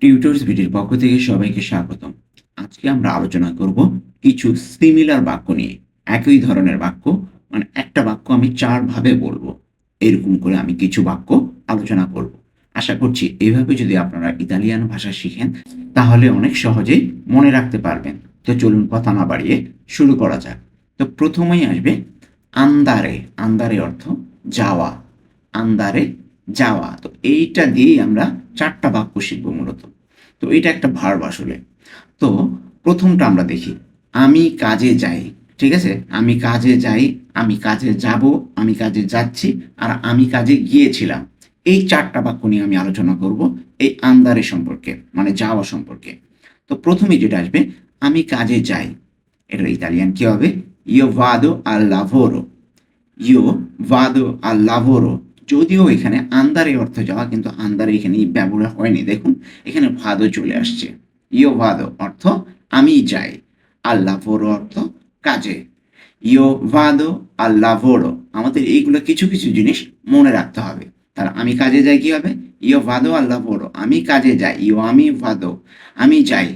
Tutors ভিডিওর পক্ষ থেকে সবাইকে স্বাগতম। আজকে আমরা আলোচনা করব কিছু সিমিলার বাক্য নিয়ে। একই ধরনের বাক্য মানে একটা বাক্য আমি চার ভাবে বলব। এরকম করে আমি কিছু বাক্য আলোচনা করব। আশা করছি এইভাবে যদি আপনারা ইতালিয়ান ভাষা শিখেন, তাহলে অনেক সহজেই মনে রাখতে পারবেন। তো চলুন কথা না বাড়িয়ে শুরু করা যাক। তো প্রথমেই আসবে আন্দারে। আন্দারে অর্থ যাওয়া। আন্দারে যাওয়া। তো এইটা দিয়েই আমরা চারটা বাক্য শিখব মূলত। তো এটা একটা ভার্ব আসলে। তো প্রথমটা আমরা দেখি, আমি কাজে যাই, ঠিক আছে? আমি কাজে যাই, আমি কাজে যাব, আমি কাজে যাচ্ছি, আর আমি কাজে গিয়েছিলাম। এই চারটা বাক্য নিয়ে আমি আলোচনা করব এই আন্দারে সম্পর্কে মানে যাওয়া সম্পর্কে। তো প্রথমে যেটা আসবে, আমি কাজে যাই। এটা ইতালিয়ান কি হবে? ইয়ো ভাদো আর লাভোরো ইয়ো ভাদো আর লাভোরো যদিও এখানে আন্দারে অর্থ যাওয়া, কিন্তু আন্দারে এখানে ব্যবহার হয়নি। দেখুন, এখানে ভাদো চলে আসছে। ইয়ো ভাদো অর্থ আমি যাই আল্লাভোরো অর্থ কাজে। ইয়ো ভাদো আল্লাভোরো আমাদের এইগুলো কিছু কিছু জিনিস মনে রাখতে হবে। তাহলে আমি কাজে যাই কি হবে ইয়ো ভাদো আল্লাভোরো আমি কাজে যাই। ইয়ো আমি ভাদো আমি যাই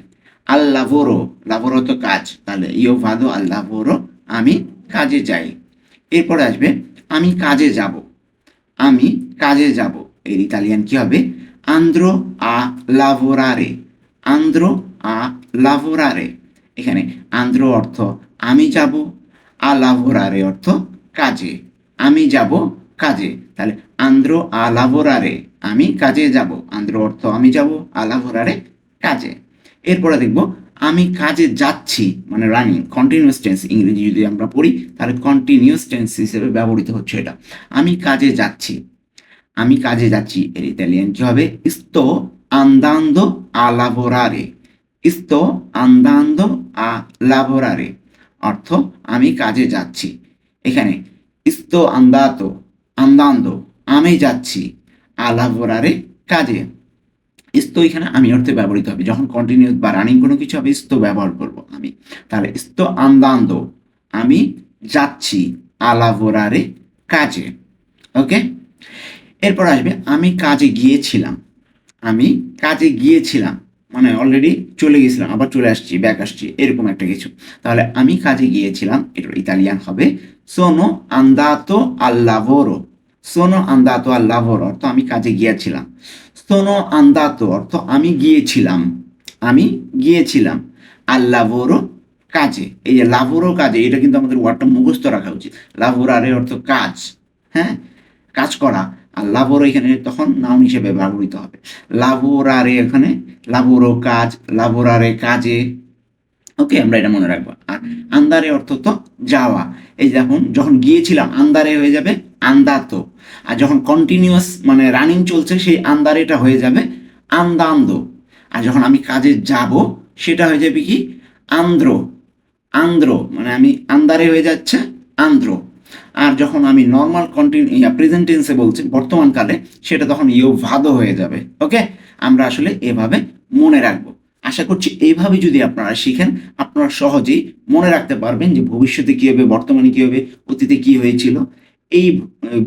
আল্লাভোরো লাভোরো তো কাজ। তাহলে ইয়ো ভাদো আল্লাভোরো আমি কাজে যাই। এরপরে আসবে, আমি কাজে যাব। আমি কাজে যাব। এর ইতালিয়ান কি হবে? আন্দ্রো আ লাভোরারে আন্দ্রো আ লাভোরারে এখানে আন্দ্রো অর্থ আমি যাব আ লাভোরারে অর্থ কাজে। আমি যাব কাজে। তাহলে আন্দ্রো আ লাভোরারে আমি কাজে যাব। আন্দ্রো অর্থ আমি যাব আ লাভোরারে কাজে। এরপরে দেখব আমি কাজে যাচ্ছি মানে রানিং কন্টিনিউয়াস টেন্স ইংরেজি যদি আমরা পড়ি, তাহলে কন্টিনিউয়াস টেন্স হিসেবে ব্যবহৃত হচ্ছে এটা। আমি কাজে যাচ্ছি, আমি কাজে যাচ্ছি, এর ইতালিয়ান কি হবে? Sto andando a lavorare, sto andando a lavorare, অর্থ আমি কাজে যাচ্ছি। এখানে, sto andato, andando, আমি যাচ্ছি, a lavorare কাজে। Sto এখানে আমি অর্থে ব্যবহৃত হবে। যখন কন্টিনিউস বা রানিং কোনো কিছু হবে স্তো ব্যবহার করব আমি। তাহলে স্তো andando আমি যাচ্ছি lavorare কাজে। ওকে এরপর আসবে, আমি কাজে গিয়েছিলাম। আমি কাজে গিয়েছিলাম। মানে অলরেডি চলে গেছিলাম, আবার চলে আসছি ব্যাক আসছি, এরকম একটা কিছু। তাহলে আমি কাজে গিয়েছিলাম, এটার ইতালিয়ান হবে সোনো আন্দাতো আল্লাভোরো সোনো আন্দাতো আল্লাভোরো অর্থ আমি কাজে গিয়েছিলাম। সোনো আন্দাতো অর্থ আমি গিয়েছিলাম। আমি গিয়েছিলাম আল্লাভোরো কাজে। এই যে লাভোরো কাজে, এটা কিন্তু আমাদের ওয়ার্ডটা মুখস্থ রাখা উচিত। লাভোরারে অর্থ কাজ হ্যাঁ? কাজ করা। আর লাভোরো এখানে তখন নাউন হিসেবে ব্যবহৃত হবে। লাভোরারে এখানে লাভোরো কাজ লাভোরারে কাজে। ওকে, আমরা এটা মনে রাখব। আর আন্দারে অর্থ তো যাওয়া। এই যখন যখন গিয়েছিলাম, আন্দারে হয়ে যাবে আন্দাতো। আর যখন কন্টিনিউয়াস মানে রানিং চলছে, সেই আন্দারেটা হয়ে যাবে আন্দান্দো। আর যখন আমি কাজে যাব, সেটা হয়ে যাবে কি? আন্দ্র। আন্দ্র মানে আমি আন্দারে হয়ে যাচ্ছে আন্দ্র। আর যখন আমি নর্মাল কন্টিনিউ প্রেজেন্ট টেন্সে বলছি বর্তমানকালে সেটা তখন ইয়ো ভাদো হয়ে যাবে ওকে আমরা আসলে এভাবে মনে রাখব। আশা করছি এইভাবে যদি আপনারা শিখেন, আপনারা সহজেই মনে রাখতে পারবেন যে ভবিষ্যতে কী হবে, বর্তমানে কী হবে, অতীতে কী হয়েছিল। এই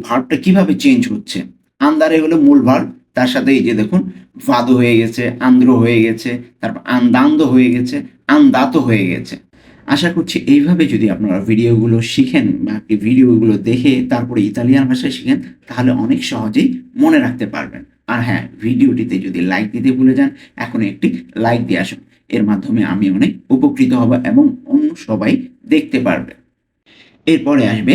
ভার্বটা কীভাবে চেঞ্জ হচ্ছে? আন্দারে হলো মূল ভার্ব, তার সাথে এই যে দেখুন ভাদো হয়ে গেছে, আন্দ্র হয়ে গেছে, তারপর আন্দান্দ হয়ে গেছে আন্দাত হয়ে গেছে। আশা করছি এইভাবে যদি আপনারা ভিডিওগুলো শিখেন বা ভিডিওগুলো দেখে তারপরে ইতালিয়ান ভাষায় শিখেন, তাহলে অনেক সহজেই মনে রাখতে পারবেন। আর হ্যাঁ ভিডিওটিতে যদি লাইক দিতে ভুলে যান, এখন একটি লাইক দিয়ে আসুন। এর মাধ্যমে আমি অনেক উপকৃত হব এবং অন্য সবাই দেখতে পারবে। এরপরে আসবে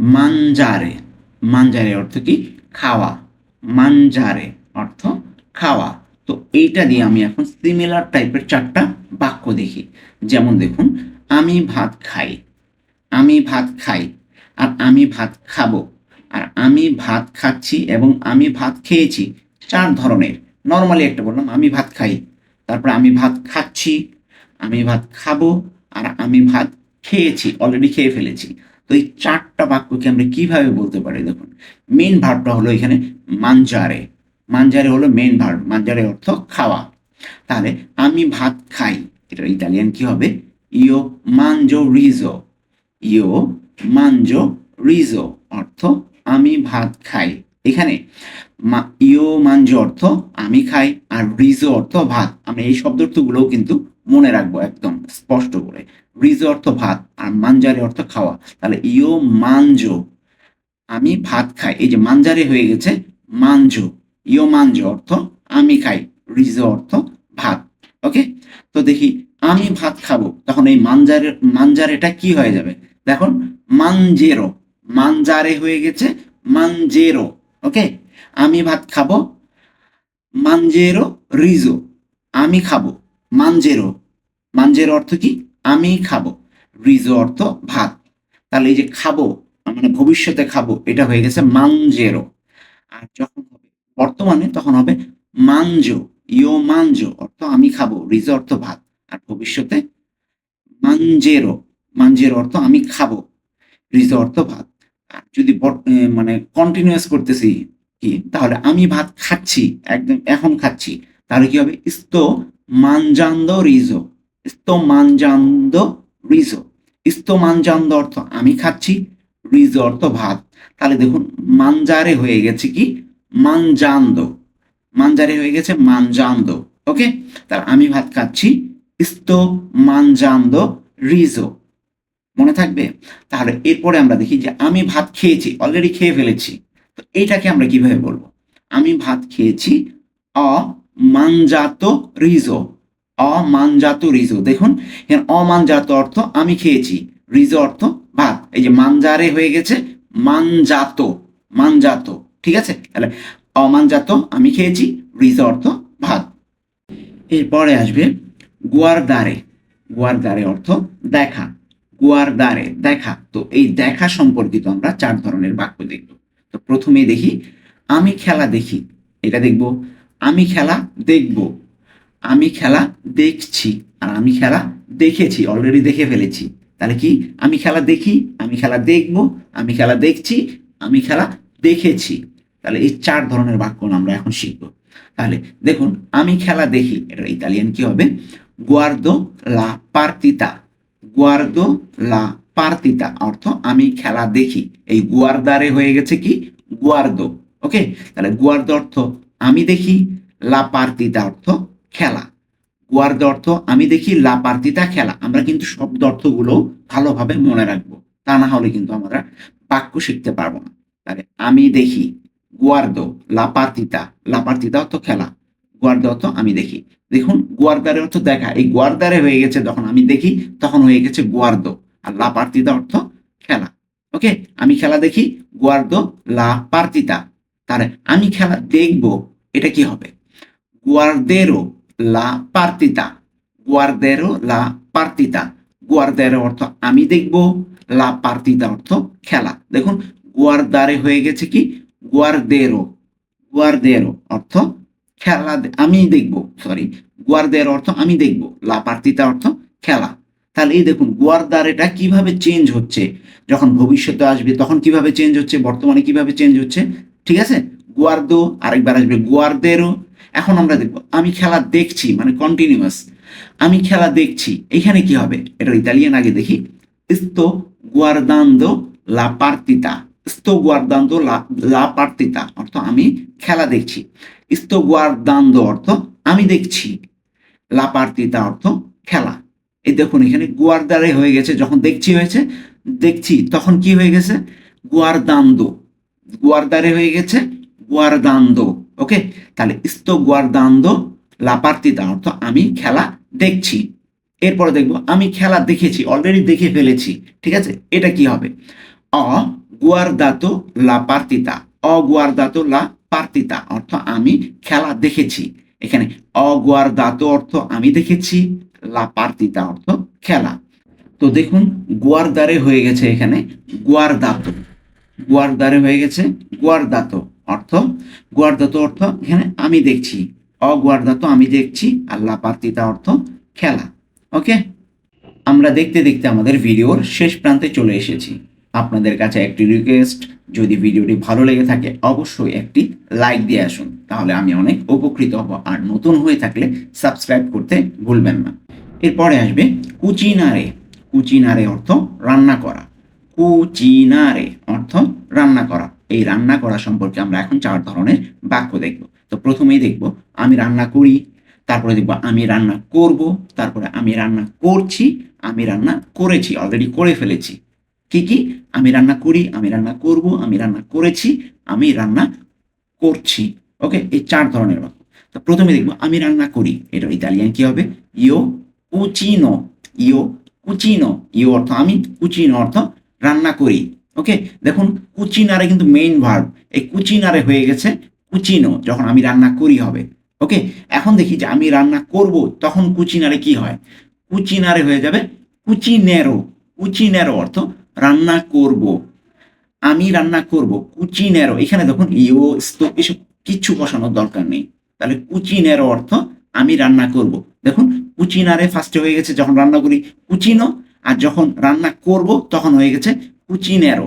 মানজারে। মানজারে অর্থ কি? খাওয়া। মানজারে অর্থ খাওয়া। তো এইটা দিয়ে আমি এখন সিমিলার টাইপের চারটা বাক্য দেখি। যেমন দেখুন, আমি ভাত খাই। আমি ভাত খাই। আর আমি ভাত খাব। আর আমি ভাত খাচ্ছি এবং আমি ভাত খেয়েছি। চার ধরনের। নর্মালি একটা বললাম, আমি ভাত খাই। তারপর আমি ভাত খাচ্ছি। আমি ভাত খাব। আর আমি ভাত খেয়েছি। অলরেডি খেয়ে ফেলেছি। তো এই চারটা বাক্যকে আমরা কীভাবে বলতে পারি? দেখুন মেন ভার্বটা হলো এখানে মানজারে মানজারে হলো মেন ভার্ব মানজারে অর্থ খাওয়া। তাহলে আমি ভাত খাই। এটা ইতালিয়ান কি হবে? ইও মানজো রিজো ইও মানজো রিজো অর্থ আমি ভাত খাই। এখানে ইও মাঞ্জ অর্থ আমি খাই আর রিজো অর্থ ভাত। আমরা এই শব্দ শব্দার্থগুলোও কিন্তু মনে রাখব একদম স্পষ্ট করে। রিজো অর্থ ভাত আর মাঞ্জারে অর্থ খাওয়া। তাহলে ইও মাঞ্জো। আমি ভাত খাই। এই যে মাঞ্জারে হয়ে গেছে মাঞ্জো। ইও মাঞ্জো অর্থ আমি খাই। রিজো অর্থ ভাত। ওকে? তো দেখি আমি ভাত খাব। তখন এই মাঞ্জারে মাঞ্জারেটা কি হয়ে যাবে? দেখুন মানজেরো মানজারে হয়ে গেছে মানজেরো ওকে? আমি ভাত খাব মানজেরো রিজো। আমি খাব মানজেরো মানজেরো অর্থ কি? আমি খাব। রিজো অর্থ ভাত। তাহলে এই যে খাব মানে ভবিষ্যতে খাব, এটা হয়ে গেছে মানজেরো। আর যখন হবে বর্তমানে, তখন হবে মানজো ইও মানজো, অর্থ আমি খাব, রিজো অর্থ ভাত। আর ভবিষ্যতে মানজেরো মানজেরো অর্থ আমি খাব, রিজো অর্থ ভাত। আর যদি মানে কন্টিনিউয়াস করতেছি কি, তাহলে আমি ভাত খাচ্ছি, একদম এখন খাচ্ছি, তাহলে কি হবে? ইস্তো মানজান্দ রিজো। ইস্তো মানজান্দ রিজো ইস্তো মানজান্দ অর্থ আমি খাচ্ছি রিজো অর্থ ভাত। তাহলে দেখুন মানজারে হয়ে গেছে কি? মানজান্দ মানজারে হয়ে গেছে মানজান্দ ওকে? তাহলে আমি ভাত খাচ্ছি ইস্তো মানজান্দ রিজো মনে থাকবে? তাহলে এরপরে আমরা দেখি যে আমি ভাত খেয়েছি অলরেডি খেয়ে ফেলেছি। তো এইটাকে আমরা কীভাবে বলব? আমি ভাত খেয়েছি, অ মানজাত রিজো অমানজাত রিজো। দেখুন, এখানে অমানজাত অর্থ আমি খেয়েছি, রিজো অর্থ ভাত। এই যে মানজারে হয়ে গেছে, মানজাত মানজাত, ঠিক আছে? তাহলে অমানজাত আমি খেয়েছি, রিজো অর্থ ভাত। এরপরে আসবে গুয়ারদারে। গুয়ারদারে অর্থ দেখা। গুয়ার দ্বারে দেখা। তো এই দেখা সম্পর্কিত আমরা চার ধরনের বাক্য দেখব। তো প্রথমে দেখি, আমি খেলা দেখি। এটা দেখব, আমি খেলা দেখব। আমি খেলা দেখছি, আর আমি খেলা দেখেছি অলরেডি দেখে ফেলেছি। তাহলে কি? আমি খেলা দেখি, আমি খেলা দেখব, আমি খেলা দেখছি, আমি খেলা দেখেছি। তাহলে এই চার ধরনের বাক্য আমরা এখন শিখব। তাহলে দেখুন, আমি খেলা দেখি, এটা ইতালিয়ান কি হবে? গুয়ার্দো লা পার্তিতা গুয়ার্দো লা পার্তিতা অর্থ আমি খেলা দেখি। এই গুয়ারদারে হয়ে গেছে কি? গুয়ার্দো ওকে তাহলে গুয়ার্দো অর্থ আমি দেখি লা পার্তিতা অর্থ খেলা। গুয়ার্দো অর্থ, আমি দেখি লাপার্তিতা খেলা। আমরা কিন্তু শব্দ অর্থগুলো ভালোভাবে মনে রাখব। তা না হলে কিন্তু আমরা বাক্য শিখতে পারব না। তাহলে আমি দেখি গুয়ার্দো লাপার্তিতা লাপার্তিতা অর্থ খেলা। গুয়ার্দো অর্থ, আমি দেখি। দেখুন, গুয়ারদারে অর্থ দেখা। এই গুয়ারদারে হয়ে গেছে যখন আমি দেখি, তখন হয়ে গেছে গুয়ার্দো। আর লা পার্তিতা অর্থ খেলা। ওকে? আমি খেলা দেখি, গুয়ার্দো লাপার্তিতা তাহলে আমি খেলা দেখব, এটা কি হবে? গুয়ার্দেরো লা পার্তিতা গুয়ার্দেরো লা পার্তিতা গুয়ার্দেরো অর্থ আমি দেখব লা পার্তিতা অর্থ খেলা। দেখুন গুয়ারদারে হয়ে গেছে কি? গুয়ারদেরো গুয়ারদেরো অর্থ খেলা আমি দেখব সরি গুয়ারদের অর্থ আমি দেখব লা পার্তিতা অর্থ খেলা। তাহলে এই দেখুন গুয়ারদারেটা কীভাবে চেঞ্জ হচ্ছে? যখন ভবিষ্যতে আসবে, তখন কীভাবে চেঞ্জ হচ্ছে? বর্তমানে কীভাবে চেঞ্জ হচ্ছে? ঠিক আছে? গুয়ার্দো আরেকবার আসবে গুয়ারদেরও এখন আমরা দেখব আমি খেলা দেখছি মানে কন্টিনিউয়াস আমি খেলা দেখছি এখানে কি হবে? এটা ইতালিয়ান আগে দেখি guardando la partita sto guardando la, la partita অর্থ আমি খেলা দেখছি sto guardando অর্থ আমি দেখছি লা পার্তিতা অর্থ খেলা এই দেখুন এখানে গুয়ারদারে হয়ে গেছে যখন দেখছি হয়েছে দেখছি তখন কি হয়ে গেছে? গুয়ারদান্দো গুয়ারদারে হয়ে গেছে গুয়ারদান্দো ওকে? তাহলে ইস্তো গুয়ারদান্দো লা পার্তিতা অর্থ আমি খেলা দেখছি। এরপরে দেখব, আমি খেলা দেখেছি অলরেডি দেখে ফেলেছি। ঠিক আছে? এটা কি হবে? অ গুয়ারদাতো লা পার্তিতা অগুয়ারদাতো লা পার্তিতা অর্থ আমি খেলা দেখেছি। এখানে অ অগুয়ারদাতো অর্থ আমি দেখেছি লা পার্তিতা অর্থ খেলা। তো দেখুন, গুয়ারদারে হয়ে গেছে এখানে গুয়ারদাতো। গুয়ারদারে হয়ে গেছে গুয়ারদাতো। অর্থ, গুয়ারদাতো অর্থ, এখানে আমি দেখছি। অগুয়ারদাতো আমি দেখছি আর লা পার্তিতা অর্থ খেলা। ওকে? আমরা দেখতে দেখতে আমাদের ভিডিওর শেষ প্রান্তে চলে এসেছি। আপনাদের কাছে একটি রিকোয়েস্ট যদি ভিডিওটি ভালো লেগে থাকে, অবশ্যই একটি লাইক দিয়ে আসুন। তাহলে আমি অনেক উপকৃত হব। আর নতুন হয়ে থাকলে সাবস্ক্রাইব করতে ভুলবেন না। এরপরে আসবে কুচিনারে। কুচিনারে অর্থ রান্না করা। কুচিনারে অর্থ রান্না করা। এই রান্না করা সম্পর্কে আমরা এখন চার ধরনের বাক্য দেখব। তো প্রথমেই দেখব, আমি রান্না করি, তারপরে দেখব, আমি রান্না করব, তারপরে আমি রান্না করছি, আমি রান্না করেছি অলরেডি করে ফেলেছি। কি কি? আমি রান্না করি, আমি রান্না করব, আমি রান্না করেছি, আমি রান্না করছি। ওকে এই চার ধরনের বাক্য। তো প্রথমে দেখব, আমি রান্না করি। এটা ইতালিয়ান কি হবে? ইও কুচিনো ইও কুচিনো ইও অর্থ আমি কুচিনো অর্থ রান্না করি। ওকে দেখুন, কুচিনারে কিন্তু মেইন ভার্ব এই কুচিনারে হয়ে গেছে কুচিনো, যখন আমি রান্না করি হবে। ওকে এখন দেখি যে আমি রান্না করব, তখন কুচিনারে কি হয়? কুচিনারে হয়ে যাবে কুচিনেরো। কুচিনেরো অর্থ রান্না করব। আমি রান্না করব কুচিনেরো। এখানে দেখুন, ইও, স্তো, এসব কিচ্ছু বসানোর দরকার নেই। তাহলে কুচিনেরো অর্থ আমি রান্না করব। দেখুন, কুচিনারে ফার্স্টে হয়ে গেছে যখন রান্না করি কুচিনো, আর যখন রান্না করব, তখন হয়ে গেছে কুচিনেরো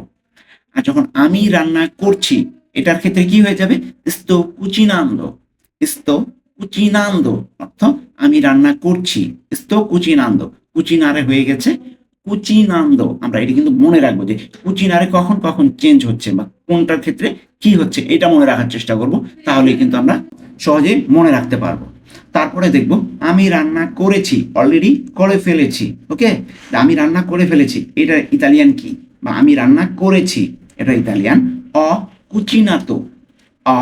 আর যখন আমি রান্না করছি, এটার ক্ষেত্রে কি হয়ে যাবে? sto cucinando sto cucinando অর্থ আমি রান্না করছি। sto cucinando কুচিনারে হয়ে গেছে কুচিনান্দো। আমরা এটা কিন্তু মনে রাখব যে কুচিনারে কখন কখন চেঞ্জ হচ্ছে বা কোনটার ক্ষেত্রে কি হচ্ছে, এটা মনে রাখার চেষ্টা করব। তাহলে কিন্তু আমরা সহজে মনে রাখতে পারব। তারপরে দেখব, আমি রান্না করেছি অলরেডি করে ফেলেছি ওকে আমি রান্না করে ফেলেছি, এটা ইতালিয়ান কি? বা আমি রান্না করেছি। এটা ইতালিয়ান। অ কুচিনাতো অ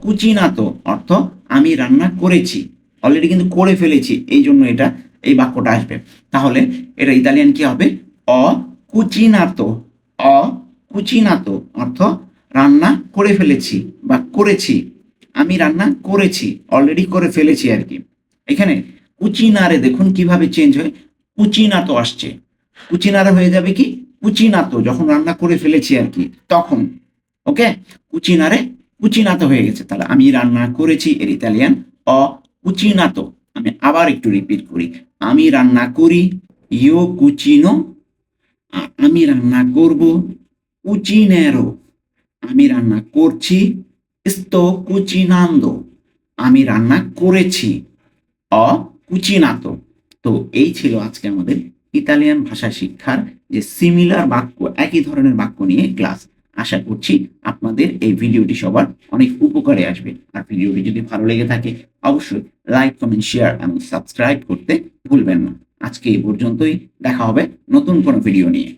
কুচিনাতো অর্থ আমি রান্না করেছি। অলরেডি কিন্তু করে ফেলেছি। এই জন্য এটা, এই বাক্যটা আসবে। তাহলে এটা ইতালিয়ান কি হবে? অ কুচিনাতো অ কুচিনাতো অর্থ রান্না করে ফেলেছি বা করেছি। আমি রান্না করেছি। অলরেডি করে ফেলেছি আর কি। এখানে কুচিনারে দেখুন কীভাবে চেঞ্জ হয়। কুচিনাতো আসছে। কুচিনারে হয়ে যাবে কি? কুচিনাতো, যখন রান্না করে ফেলেছি আর কি, তখন ওকে কুচিনারে কুচিনাতো হয়ে গেছে। তাহলে আমি রান্না করেছি এর ইতালিয়ান অ কুচিনাতো। আমি আবার একটু রিপিট করি। আমি রান্না করি ইও কুচিনো আমি রান্না করব কুচিনেরো আমি রান্না করছি, sto cucinando আমি রান্না করেছি, অ কুচিনাতো। তো এই ছিল আজকে আমাদের ইতালিয়ান ভাষা শিক্ষার যে সিমিলার বাক্য, একই ধরনের বাক্য নিয়ে ক্লাস আশা করছি আপনাদের এই ভিডিওটি সবার অনেক উপকারে আসবে। আর ভিডিওটি যদি ভালো লেগে থাকে, অবশ্যই লাইক কমেন্ট শেয়ার এবং সাবস্ক্রাইব করতে ভুলবেন না। আজকে এই পর্যন্তই। দেখা হবে নতুন কোনো ভিডিও নিয়ে।